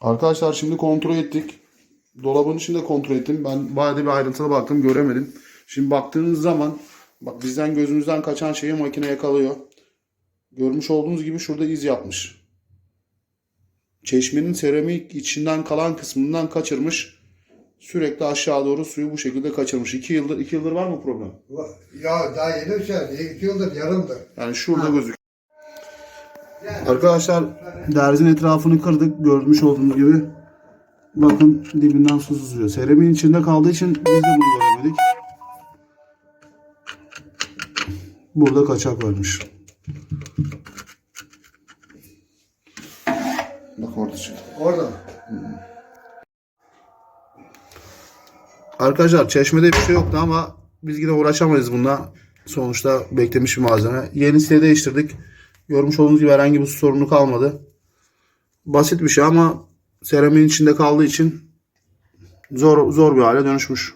Arkadaşlar şimdi kontrol ettik. Dolabın içinde kontrol ettim. Ben bayağı da bir ayrıntılı baktım göremedim. Şimdi baktığınız zaman bak bizden gözümüzden kaçan şeyi makine yakalıyor. Görmüş olduğunuz gibi şurada iz yapmış. Çeşmenin seramik içinden kalan kısmından kaçırmış. Sürekli aşağı doğru suyu bu şekilde kaçırmış. 2 yıldır 2 yıldır var mı problem? Ya daha yeni bir şey. İki yıldır yarımdır. Yani şurada gözüküyor. Arkadaşlar derzin etrafını kırdık. Görmüş olduğunuz gibi. Bakın dibinden su sızıyor. Seramiğin içinde kaldığı için biz de bunu göremedik. Burada kaçak varmış. Bak orada çıktı. Orada. Arkadaşlar çeşmede bir şey yoktu ama biz yine uğraşamayız bununla. Sonuçta beklemiş bir malzeme. Yenisiyle değiştirdik. Görmüş olduğunuz gibi herhangi bir su sorunu kalmadı. Basit bir şey ama seramiğin içinde kaldığı için zor zor bir hale dönüşmüş.